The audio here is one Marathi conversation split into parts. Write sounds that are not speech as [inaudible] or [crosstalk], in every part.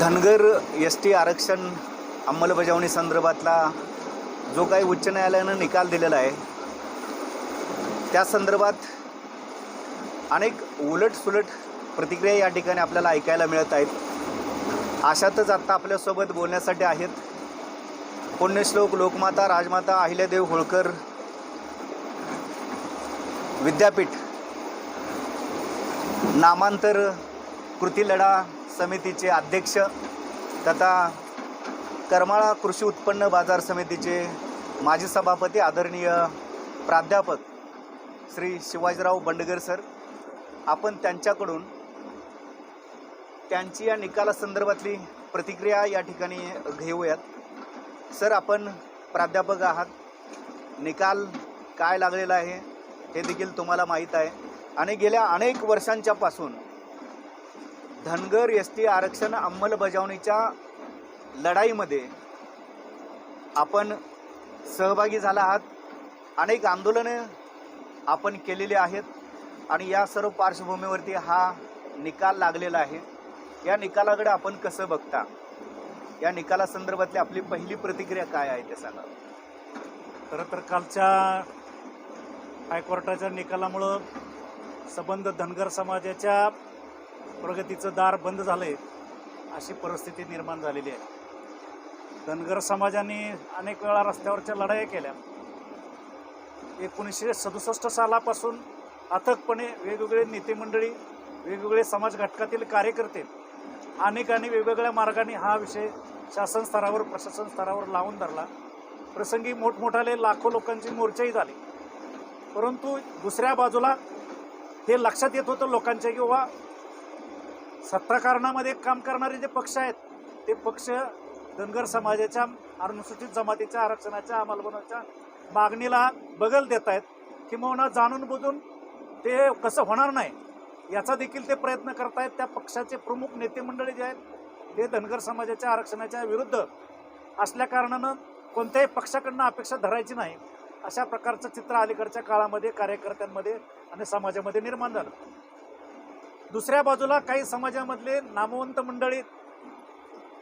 धनगर एस टी आरक्षण अंमलबजावणी संदर्भातला जो काही उच्च न्यायालयानं निकाल दिलेला आहे त्या संदर्भात अनेक उलटसुलट प्रतिक्रिया या ठिकाणी आपल्याला ऐकायला मिळत आहेत. अशातच आत्ता आपल्यासोबत बोलण्यासाठी आहेत पुण्यश्लोक लोकमाता राजमाता अहिल्यादेव होळकर विद्यापीठ. नामांतर कृती लढा समितीचे अध्यक्ष तथा करमाळा कृषी उत्पन्न बाजार समितीचे माजी सभापती आदरणीय प्राध्यापक श्री शिवाजीराव बंडगर सर आपण त्यांच्याकडून त्यांची या निकालासंदर्भातली प्रतिक्रिया या ठिकाणी घेऊयात. सर आपण प्राध्यापक आहात. निकाल काय लागलेला आहे हे देखील तुम्हाला माहीत आहे. आणि गेल्या अनेक वर्षांच्यापासून धनगर एस टी आरक्षण अंमलबजावणीच्या लढाईमध्ये आपण सहभागी झाला आहात. अनेक आंदोलनं आपण केलेली आहेत आणि या सर्व पार्श्वभूमीवरती हा निकाल लागलेला आहे. या निकालाकडे आपण कसं बघता? या निकालासंदर्भातली आपली पहिली प्रतिक्रिया काय आहे ते सांगा. खरं तर कालच्या हायकोर्टाच्या निकालामुळं संबंध धनगर समाजाच्या प्रगतीचं दार बंद झालं आहे अशी परिस्थिती निर्माण झालेली आहे. धनगर समाजाने अनेक वेळा रस्त्यावरच्या लढाया केल्या. एकोणीसशे सदुसष्ट सालापासून अथकपणे वेगवेगळे नेते मंडळी वेगवेगळे समाज घटकातील कार्यकर्ते अनेकांनी वेगवेगळ्या मार्गाने हा विषय शासन स्तरावर प्रशासन स्तरावर लावून धरला. प्रसंगी मोठमोठाले लाखो लोकांची मोर्चाही झाली. परंतु दुसऱ्या बाजूला हे लक्षात येत होतं लोकांच्या किंवा सत्ताकारणामध्ये काम करणारे जे पक्ष आहेत ते पक्ष धनगर समाजाच्या अनुसूचित जमातीच्या आरक्षणाच्या अंमलबजावणीच्या मागणीला बगल देत आहेत किंवा जाणून बुजून ते कसं होणार नाही याचा देखील ते प्रयत्न करत आहेत त्या पक्षाचे प्रमुख नेते मंडळी जे आहेत ते धनगर समाजाच्या आरक्षणाच्या विरुद्ध असल्या कारणानं कोणत्याही पक्षाकडनं अपेक्षा धरायची नाही अशा प्रकारचं चित्र अलीकडच्या काळामध्ये कार्यकर्त्यांमध्ये आणि समाजामध्ये निर्माण झालं. दुसऱ्या बाजूला काही समाजामधले नामवंत मंडळी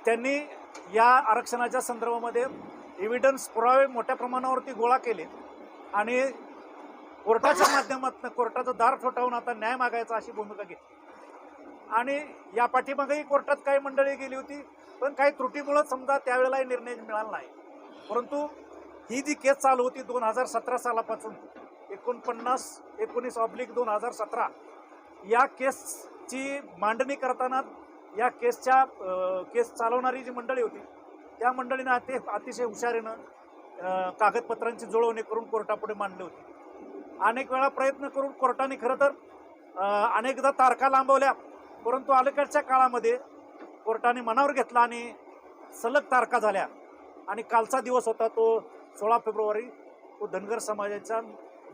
त्यांनी या आरक्षणाच्या संदर्भामध्ये एव्हिडन्स पुरावे मोठ्या प्रमाणावरती गोळा केले. आणि कोर्टाच्या माध्यमातून कोर्टाचं दार ठोठावून आता न्याय मागायचा अशी भूमिका घेतली. आणि या पाठीमागेही कोर्टात काही मंडळी गेली होती पण काही त्रुटीमुळं समजा त्यावेळेलाही निर्णय मिळाला नाही. परंतु ही जी केस चालू होती दोन हजार सतरा सालापासून एकोणपन्नास एकोणीस ऑब्लिक दोन हजार सतरा या केसची मांडणी करताना या केसच्या केस चालवणारी जी मंडळी होती त्या मंडळीनं ते अतिशय हुशारीनं कागदपत्रांची जुळवणी करून कोर्टापुढे मांडली होती. अनेक वेळा प्रयत्न करून कोर्टाने खरं तर अनेकदा तारखा लांबवल्या परंतु अलीकडच्या काळामध्ये कोर्टाने मनावर घेतला आणि सलग तारखा झाल्या. आणि कालचा दिवस होता तो सोळा फेब्रुवारी तो धनगर समाजाच्या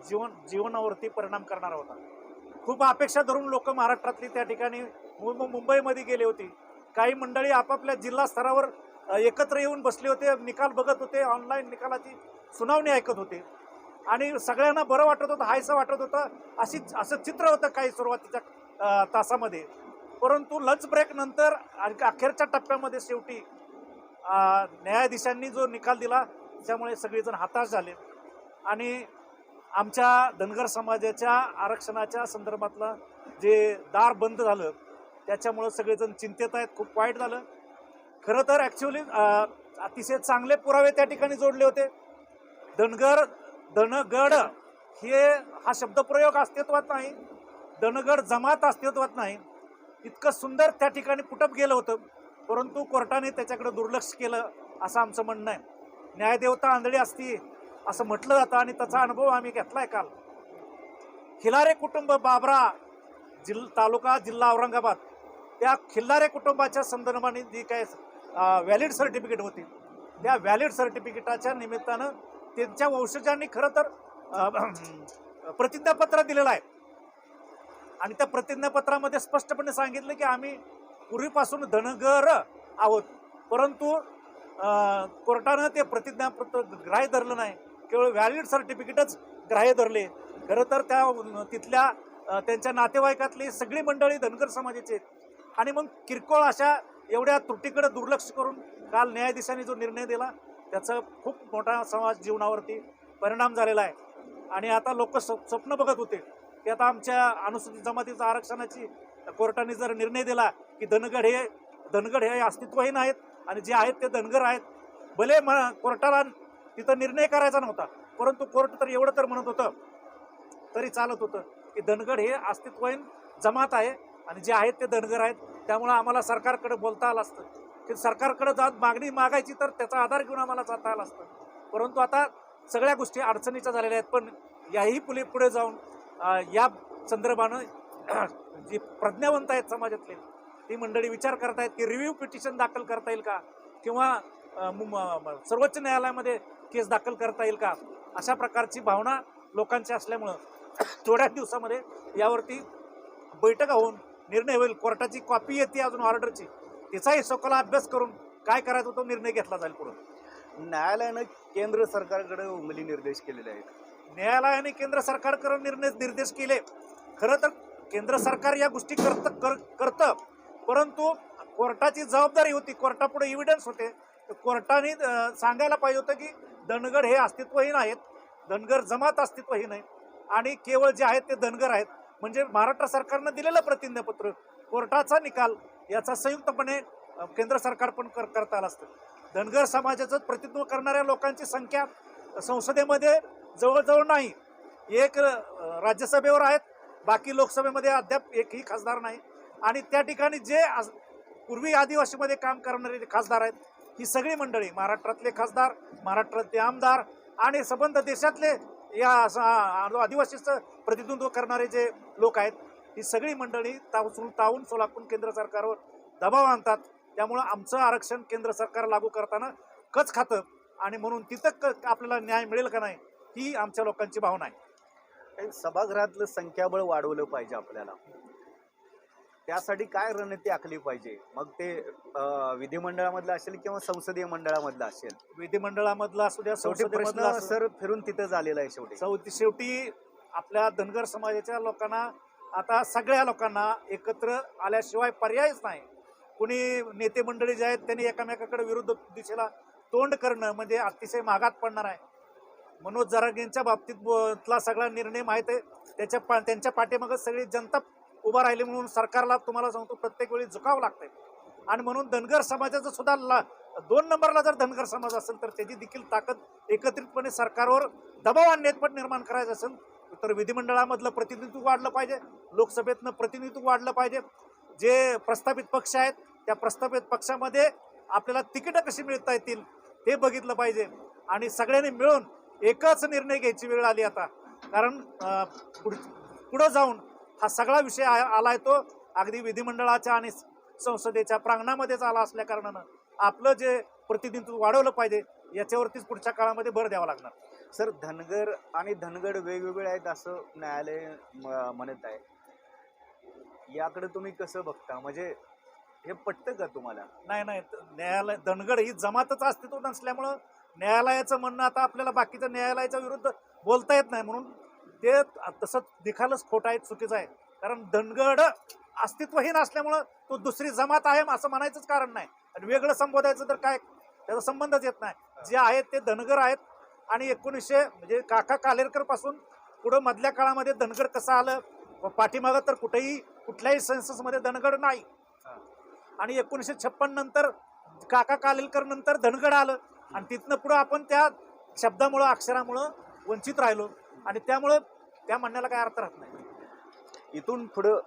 जीवन जीवनावरती परिणाम करणारा होता. खूप अपेक्षा धरून लोक महाराष्ट्रातली त्या ठिकाणी मुंबईमध्ये गेले होते. काही मंडळी आपापल्या जिल्हा स्तरावर एकत्र येऊन बसले होते निकाल बघत होते ऑनलाईन निकालाची सुनावणी ऐकत होते. आणि सगळ्यांना बरं वाटत होतं हायसं वाटत होतं अशी असं चित्र होतं काही सुरुवातीच्या तासामध्ये. परंतु लंच ब्रेक नंतर अखेरच्या टप्प्यामध्ये शेवटी न्यायाधीशांनी जो निकाल दिला त्यामुळे सगळेजण हताश झाले. आणि आमच्या धनगर समाजाच्या आरक्षणाच्या संदर्भातलं जे दार बंद झालं त्याच्यामुळं सगळेजण चिंतेत आहेत खूप वाईट झालं. खरं तर ॲक्च्युली अतिशय चांगले पुरावे त्या ठिकाणी जोडले होते. धनगर धनगड हे हा शब्दप्रयोग अस्तित्वात नाही. धनगड जमात अस्तित्वात नाही. इतकं सुंदर त्या ठिकाणी पुटप गेलं होतं. परंतु कोर्टाने त्याच्याकडे दुर्लक्ष केलं असं आमचं म्हणणं आहे. न्यायदेवता आंधळी असती. असं म्हटलं जातं आणि त्याचा अनुभव आम्ही घेतला आहे काल. खिलारे कुटुंब बाबरा जिल तालुका जिल्हा औरंगाबाद. त्या खिल्लारे कुटुंबाच्या संदर्भाने जी काय व्हॅलिड सर्टिफिकेट होती. त्या व्हॅलिड सर्टिफिकेटाच्या निमित्तानं त्यांच्या वंशजांनी खरं तर प्रतिज्ञापत्र दिलेलं आहे. आणि त्या प्रतिज्ञापत्रामध्ये स्पष्टपणे सांगितलं की आम्ही पूर्वीपासून धनगर आहोत. परंतु कोर्टानं ते प्रतिज्ञापत्र ग्राह्य धरलं नाही. केवळ व्हॅलिड सर्टिफिकेटच ग्राह्य धरले. खरं तर त्या तिथल्या त्यांच्या नातेवाईकातली सगळी मंडळी धनगर समाजाची आहेत. आणि मग किरकोळ अशा एवढ्या त्रुटीकडे दुर्लक्ष करून काल न्यायाधीशांनी जो निर्णय दिला त्याचा खूप मोठा समाज जीवनावरती परिणाम झालेला आहे. आणि आता लोक स्वप्न बघत होते की आता आमच्या अनुसूचित जमातीचं आरक्षणाची कोर्टाने जर निर्णय दिला की धनगड हे धनगड हे अस्तित्वहीन आहेत आणि जे आहेत ते धनगर आहेत भले म कोर्टाला तिथं निर्णय करायचा नव्हता. परंतु कोर्ट तर एवढं तर म्हणत होतं तरी चालत होतं की धनगड हे अस्तित्वहीन जमात आहे आणि जे आहेत ते धनगर आहेत. त्यामुळं आम्हाला सरकारकडे बोलता आलं असतं. की सरकारकडे जात मागणी मागायची तर त्याचा आधार घेऊन आम्हाला जाता आलं असतं. परंतु आता सगळ्या गोष्टी अडचणीच्या झालेल्या आहेत. पण याही पुले पुढे जाऊन या संदर्भानं [clears throat] जी प्रज्ञावंत आहेत समाजातले ती मंडळी विचार करतायत की रिव्ह्यू पिटिशन दाखल करता येईल का? किंवा सर्वोच्च न्यायालयामध्ये केस दाखल करता येईल का? अशा प्रकारची भावना लोकांची असल्यामुळं थोड्या दिवसामध्ये यावरती बैठक होऊन निर्णय होईल. कोर्टाची कॉपी येते अजून ऑर्डरची. तिचाही सखोला अभ्यास करून काय करायचं तो निर्णय घेतला जाईल पुढे. न्यायालयानं केंद्र सरकारकडे उमली निर्देश केलेले आहेत. न्यायालयाने केंद्र सरकारकडे निर्णय निर्देश केले. खरं तर केंद्र सरकार या गोष्टी करत कर करतं. परंतु कोर्टाची जबाबदारी होती. कोर्टापुढे इव्हिडन्स होते. तर कोर्टाने सांगायला पाहिजे होतं की धनगर हे अस्तित्वहीन आहेत. धनगर जमात अस्तित्वहीन नाही आणि केवळ जे आहेत ते धनगर आहेत. म्हणजे महाराष्ट्र सरकारनं दिलेलं प्रतिज्ञापत्र कोर्टाचा निकाल याचा संयुक्तपणे केंद्र सरकार पण कर करता आलं असतं. धनगर समाजाचं प्रतिनिधित्व करणाऱ्या लोकांची संख्या संसदेमध्ये जवळजवळ नाही. एक राज्यसभेवर आहेत. बाकी लोकसभेमध्ये अद्याप एकही खासदार नाही. आणि त्या ठिकाणी जे आज- पूर्वी आदिवासीमध्ये काम करणारे जे खासदार आहेत ही सगळी मंडळी महाराष्ट्रातले खासदार महाराष्ट्रातले आमदार आणि संबंध देशातले या आदिवासीचं प्रतिनिधित्व करणारे जे लोक आहेत ही सगळी मंडळी तावून तावून सोलापूर केंद्र सरकारवर दबाव आणतात. त्यामुळं आमचं आरक्षण केंद्र सरकार लागू करताना कच खातं आणि म्हणून तिथं क आपल्याला न्याय मिळेल का नाही ही आमच्या लोकांची भावना आहे. सभागृहातलं संख्याबळ वाढवलं पाहिजे आपल्याला. त्यासाठी काय रणनीती आखली पाहिजे? मग ते विधिमंडळामधलं असेल किंवा संसदीय मंडळामधलं असेल? विधिमंडळामधला असू द्या शेवटी संसदेमधला प्रश्न असू सर फिरून तिथं आलेला आहे शेवटी. शेवटी शेवटी आपल्या धनगर समाजाच्या लोकांना आता सगळ्या लोकांना एकत्र आल्याशिवाय पर्यायच नाही. कुणी नेते मंडळी जे आहेत त्यांनी एकामेकाकडे विरुद्ध दिशेला तोंड करणं म्हणजे अतिशय मागात पडणार आहे. मनोज जरागेंच्या बाबतीत ब- तला सगळा निर्णय माहीत आहे. त्याच्या पा त्यांच्या पाठीमागं सगळी जनता उभा राहिली म्हणून सरकारला तुम्हाला सांगतो प्रत्येक वेळी झुकावं लागतंय. आणि म्हणून धनगर समाजाचं सुद्धा ला दोन नंबरला जर धनगर समाज असेल तर त्याची देखील ताकद एकत्रितपणे सरकारवर दबाव आणण्यात पण निर्माण करायचं असेल तर विधिमंडळामधलं प्रतिनिधित्व वाढलं पाहिजे लोकसभेतनं प्रतिनिधित्व वाढलं पाहिजे. जे प्रस्थापित पक्ष आहेत त्या प्रस्थापित पक्षामध्ये आपल्याला तिकीटं कशी मिळता येतील ते बघितलं पाहिजे. आणि सगळ्यांनी मिळून एकच निर्णय घ्यायची वेळ आली आता. कारण पुढ- पुढं जाऊन हा सगळा विषय आलाय तो अगदी विधिमंडळाच्या आणि संसदेच्या प्रांगणामध्येच आला असल्या कारणानं आपलं जे प्रतिनिधित्व वाढवलं पाहिजे याच्यावरतीच पुढच्या काळामध्ये भर द्यावा लागणार. सर धनगर आणि धनगड वेगवेगळे आहेत असं न्यायालय म्हणत आहे. याकडे तुम्ही कसं बघता? म्हणजे हे पटतं का तुम्हाला? नाही नाही. न्यायालय धनगड ही जमातच अस्तित्व नसल्यामुळं न्यायालयाचं म्हणणं आता आपल्याला बाकीच्या न्यायालयाच्या विरुद्ध बोलता येत नाही म्हणून ते तसं निखालच खोटं आहे चुकीचं आहे. कारण धनगड अस्तित्वहीन असल्यामुळं तो दुसरी जमात आहे असं म्हणायचंच कारण नाही. आणि वेगळं संबोधायचं तर काय? त्याचा संबंधच येत नाही. जे आहेत ते धनगर आहेत. आणि एकोणीसशे म्हणजे काका कालेरकरपासून पुढं मधल्या काळामध्ये धनगड कसं आलं? व पाठीमागं तर कुठेही कुठल्याही सेन्ससमध्ये धनगड नाही. आणि एकोणीसशे छप्पन नंतर काका कालेलकर नंतर धनगड आलं. आणि तिथनं पुढं आपण त्या शब्दामुळं अक्षरामुळं वंचित राहिलो. आणि त्यामुळं त्या म्हणण्याला काय अर्थ राहत नाही. इथून पुढं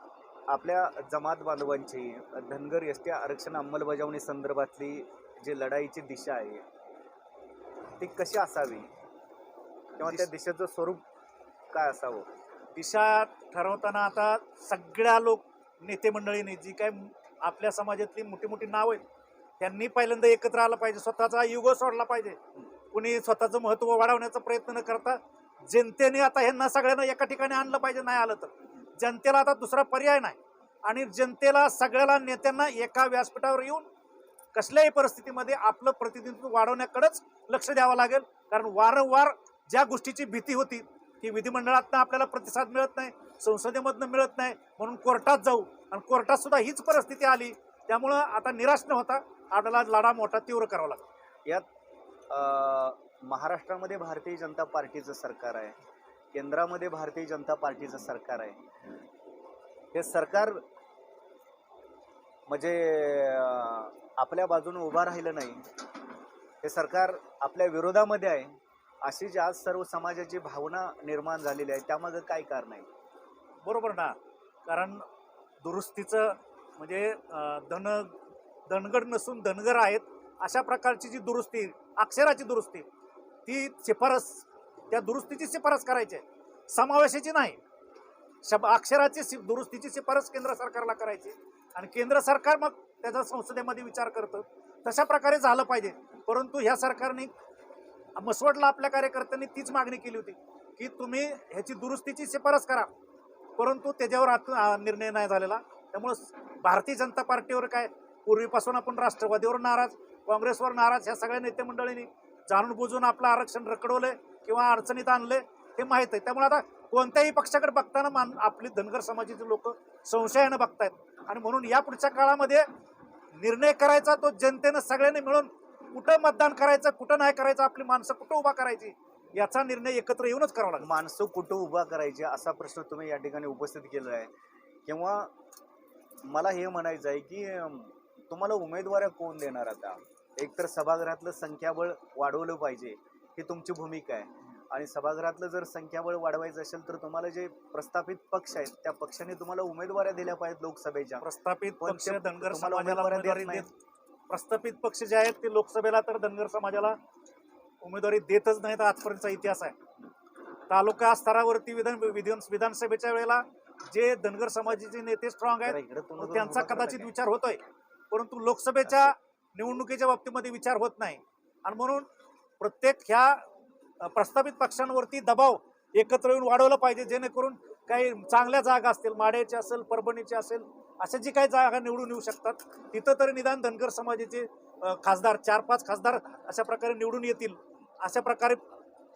आपल्या जमात बांधवांची धनगर एस टी आरक्षण अंमलबजावणी संदर्भातली जी लढाईची दिशा आहे ती कशी असावी? किंवा त्या दिशेचं स्वरूप काय असावं? दिशा ठरवताना आता सगळ्या लोक नेते मंडळींनी जी काय आपल्या समाजातली मोठी मोठी नाव आहेत त्यांनी पहिल्यांदा एकत्र आलं पाहिजे. स्वतःचा युग सोडला पाहिजे. कुणी स्वतःचं महत्त्व वाढवण्याचा प्रयत्न न करता जनतेने आता ह्यांना सगळ्यांना एका ठिकाणी आणलं पाहिजे नाही आलं तर. जनतेला आता दुसरा पर्याय नाही. आणि जनतेला सगळ्याला नेत्यांना एका व्यासपीठावर येऊन कसल्याही परिस्थितीमध्ये आपलं प्रतिनिधित्व वाढवण्याकडेच लक्ष द्यावं लागेल. कारण वारंवार ज्या गोष्टीची भीती होती की विधिमंडळातनं आपल्याला प्रतिसाद मिळत नाही संसदेमधनं मिळत नाही म्हणून कोर्टात जाऊ. आणि कोर्टात सुद्धा हीच परिस्थिती आली. त्यामुळं आता निराश न होता आपल्याला लढा मोठा तीव्र करावा लागतो. यात महाराष्ट्रामध्ये भारतीय जनता पार्टीचं सरकार आहे. केंद्रामध्ये भारतीय जनता पार्टीचं सरकार आहे. हे सरकार म्हणजे आपल्या बाजूने उभं राहिलं नाही. हे सरकार आपल्या विरोधामध्ये आहे. अशी जी आज सर्व समाजाची भावना निर्माण झालेली आहे त्यामागं काय कारण आहे? बरोबर ना. कारण दुरुस्तीचं म्हणजे धन धनगड नसून धनगर आहेत अशा प्रकारची जी दुरुस्ती अक्षराची दुरुस्ती ती शिफारस त्या दुरुस्तीची शिफारस करायची आहे. समावेशाची नाही. शब अक्षराची शि दुरुस्तीची शिफारस केंद्र सरकारला करायची. आणि केंद्र सरकार मग त्याचा संसदेमध्ये विचार करतं. तशा प्रकारे झालं पाहिजे. परंतु ह्या सरकारने मसवडला आपल्या कार्यकर्त्यांनी तीच मागणी केली होती की तुम्ही ह्याची दुरुस्तीची शिफारस करा. परंतु त्याच्यावर आत- निर्णय नाही झालेला. त्यामुळं भारतीय जनता पार्टीवर काय पूर्वीपासून आपण राष्ट्रवादीवर नाराज काँग्रेसवर नाराज ह्या सगळ्या नेते मंडळींनी जाणून बुजून आपलं आरक्षण रखडवलंय किंवा अडचणीत आणले हे माहीत आहे. त्यामुळे आता कोणत्याही पक्षाकडे बघताना मान आपली धनगर समाजाचे लोक संशयानं बघतायत. आणि म्हणून या पुढच्या काळामध्ये निर्णय करायचा तो जनतेनं सगळ्यांनी मिळून कुठं मतदान करायचं कुठं नाही करायचं आपली माणसं कुठं उभा करायची याचा निर्णय एकत्र येऊनच करावा लागेल. माणसं कुठं उभा करायची असा प्रश्न तुम्ही या ठिकाणी उपस्थित केला आहे. किंवा मला हे म्हणायचं आहे की तुम्हाला उमेदवार कोण देणार आता? एकतर सभागृहातलं संख्याबळ वाढवलं पाहिजे ही तुमची भूमिका आहे. आणि सभागृहातलं जर संख्याबळ वाढवायचं असेल तर तुम्हाला जे प्रस्थापित पक्ष आहेत त्या पक्षाने तुम्हाला उमेदवाऱ्या दिल्या पाहिजेत लोकसभेच्या. प्रस्थापित पक्ष धनगर समाजाला प्रस्थापित पक्ष जे आहेत ते लोकसभेला तर धनगर समाजाला उमेदवारी देतच नाहीत आजपर्यंतचा इतिहास आहे. तालुका स्तरावरती विधान विधान विधानसभेच्या वेळेला जे धनगर समाजाचे नेते स्ट्रॉंग आहेत त्यांचा कदाचित विचार होतोय. परंतु लोकसभेच्या निवडणुकीच्या बाबतीमध्ये विचार होत नाही. आणि म्हणून प्रत्येक ह्या प्रस्तावित प्रस्थापित पक्षांवरती दबाव एकत्र येऊन वाढवलं पाहिजे जेणेकरून काही चांगल्या जागा असतील माड्याची असेल परभणीची असेल अशा जी काही जागा निवडून येऊ शकतात तिथं तरी निदान धनगर समाजाचे खासदार चार पाच खासदार अशा प्रकारे निवडून येतील अशा प्रकारे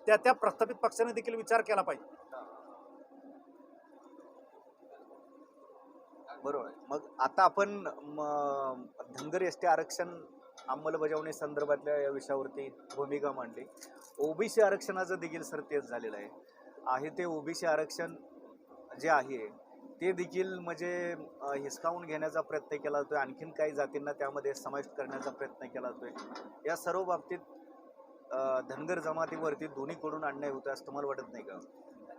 त्या त्या प्रस्थापित पक्षाने देखील विचार केला पाहिजे. बरोबर आहे. मग आता आपण धनगर एस टी आरक्षण अंमलबजावणी संदर्भातल्या या विषयावरती भूमिका मांडली. ओबीसी आरक्षणाचं देखील सर तेच झालेलं आहे. आहे ते ओबीसी आरक्षण जे आहे ते देखील म्हणजे हिसकावून घेण्याचा प्रयत्न केला जातोय. आणखीन काही जातींना त्यामध्ये समाविष्ट करण्याचा प्रयत्न केला जातोय. या सर्व बाबतीत धनगर जमातीवरती दोन्हीकडून अन्याय होतो असं तुम्हाला वाटत नाही का?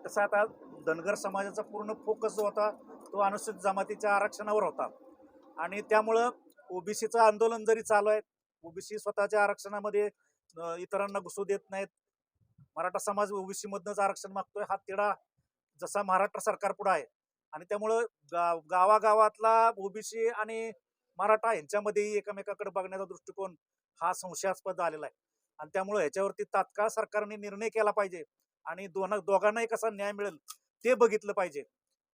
तसं आता धनगर समाजाचा पूर्ण फोकस जो होता तो अनुसूचित जमातीच्या आरक्षणावर होता. आणि त्यामुळं ओबीसीचं आंदोलन जरी चालू आहे ओबीसी स्वतःच्या आरक्षणामध्ये इतरांना घुसू देत नाहीत. मराठा समाज ओबीसी मधनच आरक्षण मागतोय हा तिढा जसा महाराष्ट्र सरकार पुढे आहे. आणि त्यामुळं गाव गावागावातला ओबीसी आणि मराठा यांच्यामध्येही एकमेकाकडे बघण्याचा दृष्टिकोन हा संशयास्पद आलेला आहे. आणि त्यामुळं ह्याच्यावरती तात्काळ सरकारने निर्णय केला पाहिजे. आणि दोन दोघांनाही कसा न्याय मिळेल ते बघितलं पाहिजे.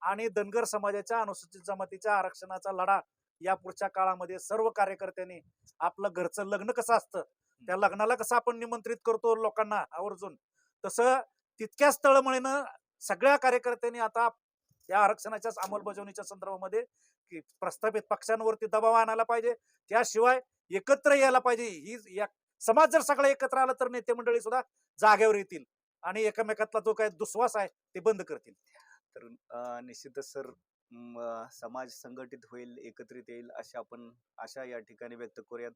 आणि धनगर समाजाच्या अनुसूचित जमातीच्या आरक्षणाचा लढा या पुढच्या काळामध्ये सर्व कार्यकर्त्यांनी आपलं घरचं लग्न कसं असतं त्या लग्नाला कसं आपण निमंत्रित करतो लोकांना आवर्जून? तसं तितक्याच तळमळीनं सगळ्या कार्यकर्त्यांनी आता या आरक्षणाच्या अंमलबजावणीच्या संदर्भामध्ये की प्रस्थापित पक्षांवरती दबाव आणायला पाहिजे. त्याशिवाय एकत्र यायला पाहिजे. ही या समाज जर सगळं एकत्र आलं तर नेते मंडळी सुद्धा जागेवर येतील आणि एकमेकातला जो काही दुस्वास आहे ते बंद करतील. तर निश्चितच सर समाज संघटित होईल एकत्रित येईल अशा आपण आशा या ठिकाणी व्यक्त करूयात.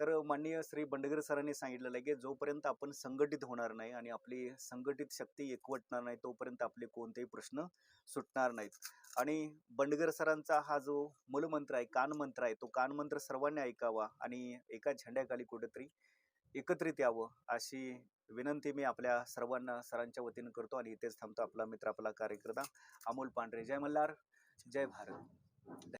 तर माननीय श्री बंडगर सरांनी सांगितलेलं आहे की जोपर्यंत आपण संघटित होणार नाही आणि आपली संघटित शक्ती एकवटणार नाही तोपर्यंत आपले कोणतेही प्रश्न सुटणार नाहीत. आणि बंडगर सरांचा हा जो मूलमंत्र आहे कानमंत्र आहे तो कानमंत्र सर्वांनी ऐकावा आणि एका झेंड्याखाली कुठेतरी एकत्रित यावं अशी विनंती मी आपल्या सर्वांना सरांच्या वतीनं करतो आणि इथेच थांबतो आपला मित्र आपला कार्यकर्ता अमोल पांढरे. जय मल्हार जय भारत.